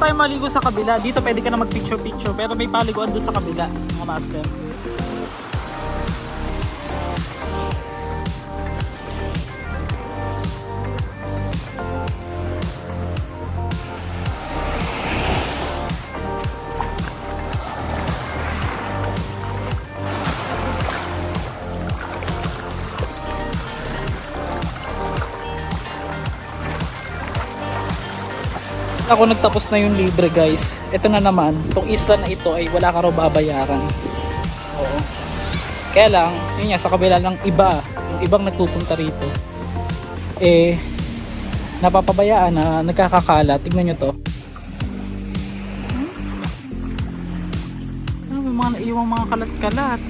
tayo maligo sa kabila. Dito pwede ka na mag-picture-picture. Pero may paliguan doon sa kabila, mga master. Ako nagtapos na yung libre guys. Ito na naman, itong isla na ito ay wala ka raw babayaran. Oo. Kaya lang, yun nga, sa kabila ng iba, yung ibang nagpupunta rito, eh, napapabayaan na nagkakakala. Tignan nyo to. Ano, may mga naiwang mga kalat-kalat.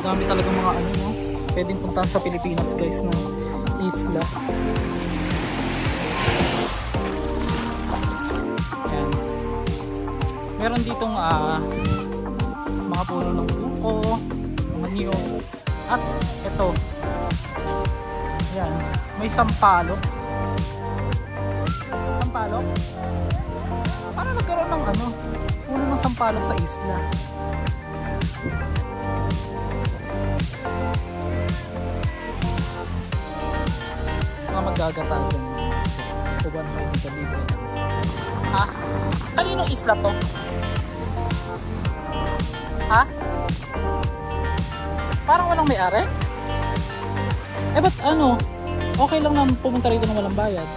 Dami talaga mga ano no? Pwedeng puntahan sa Pilipinas guys na isla. Ayan. meron ditong ah mga puno ng buko mga niyog at ito yan may sampalok sampalok paano nagkaroon ng ano puno ng sampalok sa isla mga magagata dyan. Kuban pa yung libre. Ha? Kaninong isla to? Ha? Parang walang may-ari? Eh ba't ano? Okay lang naman pumunta rito ng walang bayad.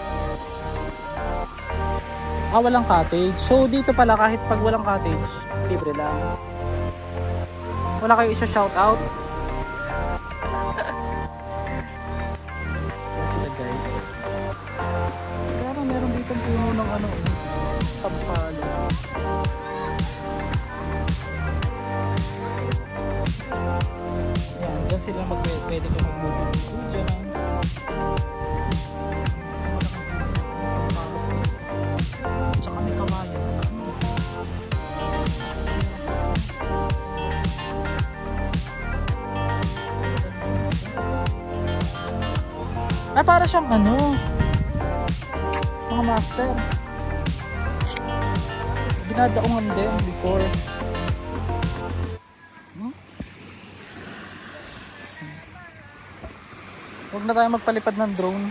Ah, walang cottage. So dito pala kahit pag walang cottage, libre lang. Wala kayo isa shout out? Guys. Pero meron dito puno ng ano, sampalo. Yan, dyan sila mag pwede ka mag-booty dyan. Sampalo. Para siyang ano, mga master. Dinadaungan din before. Hmm? Huwag na tayo magpalipad ng drone.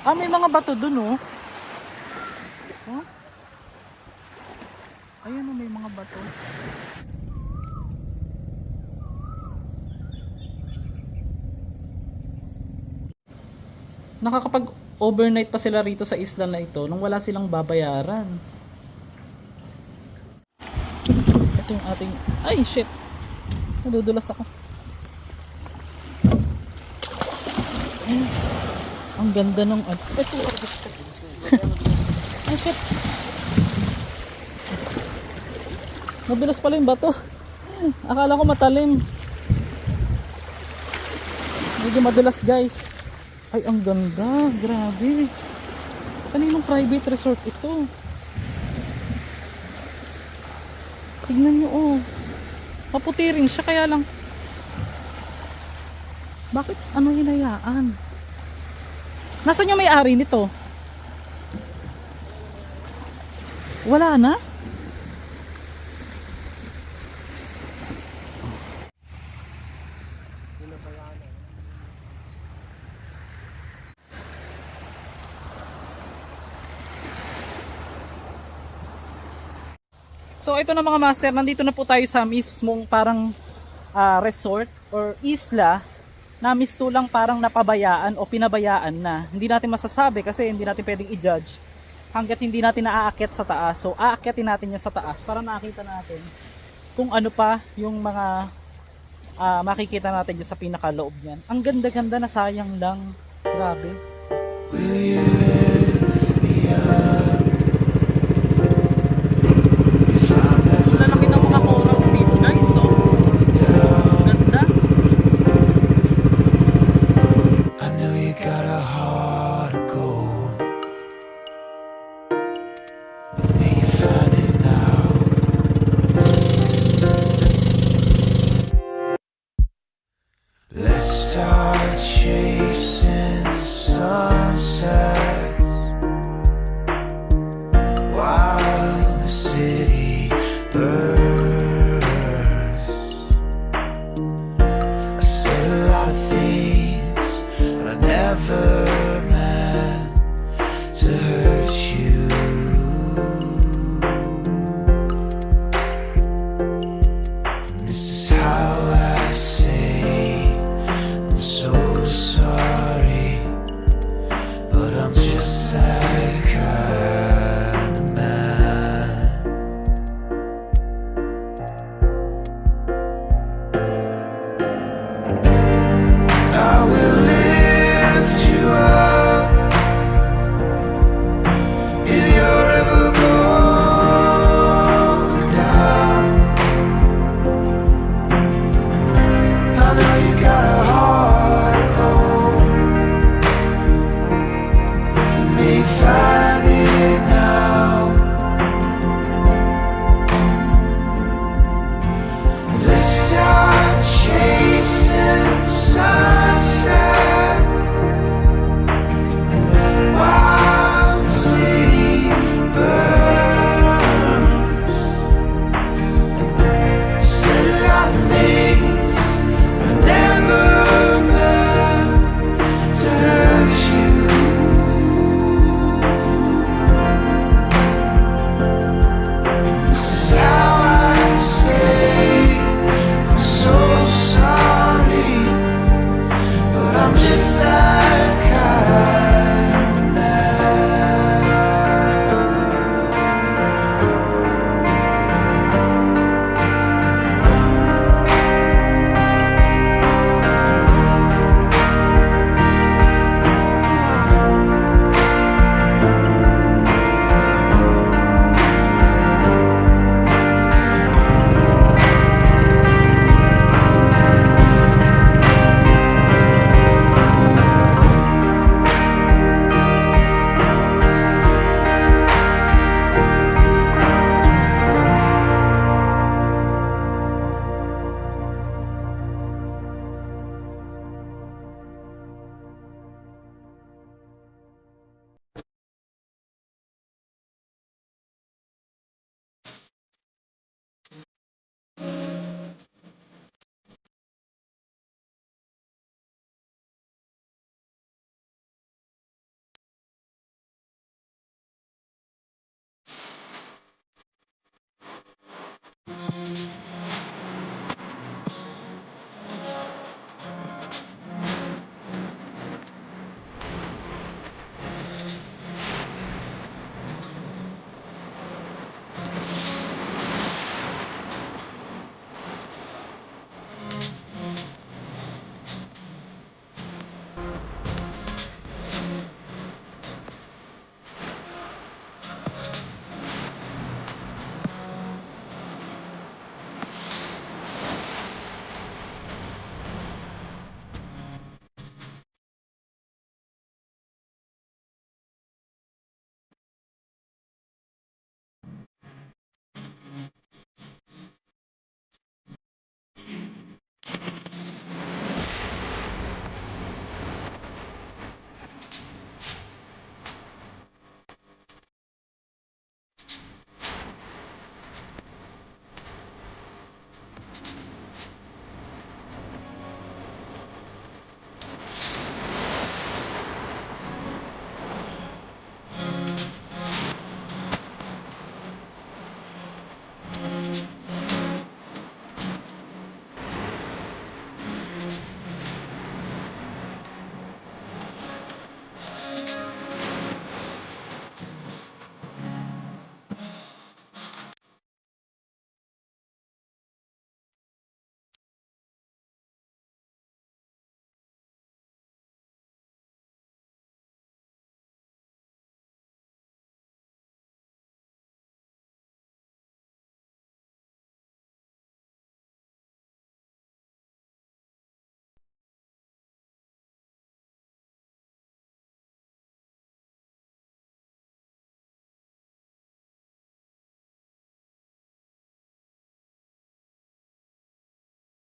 Ah, may mga bato dun oh. Huh? Ayun oh, may mga bato. Nakakapag overnight pa sila rito sa isla na ito nung wala silang babayaran. Ito yung ating... Ay, shit! Nadudulas ako. Ay, ang ganda ng... Ay, shit! Madulas pala yung bato. Akala ko matalim. Medyo madulas guys. Ay, ang ganda. Grabe. Kaninong private resort ito? Tignan nyo, oh. Maputi rin siya, kaya lang. Bakit? Ano hinayaan? Nasaan yung may-ari nito? Wala na? So ito na mga master, nandito na po tayo sa mismong parang ah, resort or isla na misto lang parang napabayaan o pinabayaan na. Hindi natin masasabi kasi hindi natin pwedeng i-judge hanggat hindi natin naaakyat sa taas. So aakyatin natin yan sa taas para makita natin kung ano pa yung mga ah, makikita natin dyan sa pinakaloob niyan. Ang ganda-ganda na sayang lang. Grabe. Lalaki never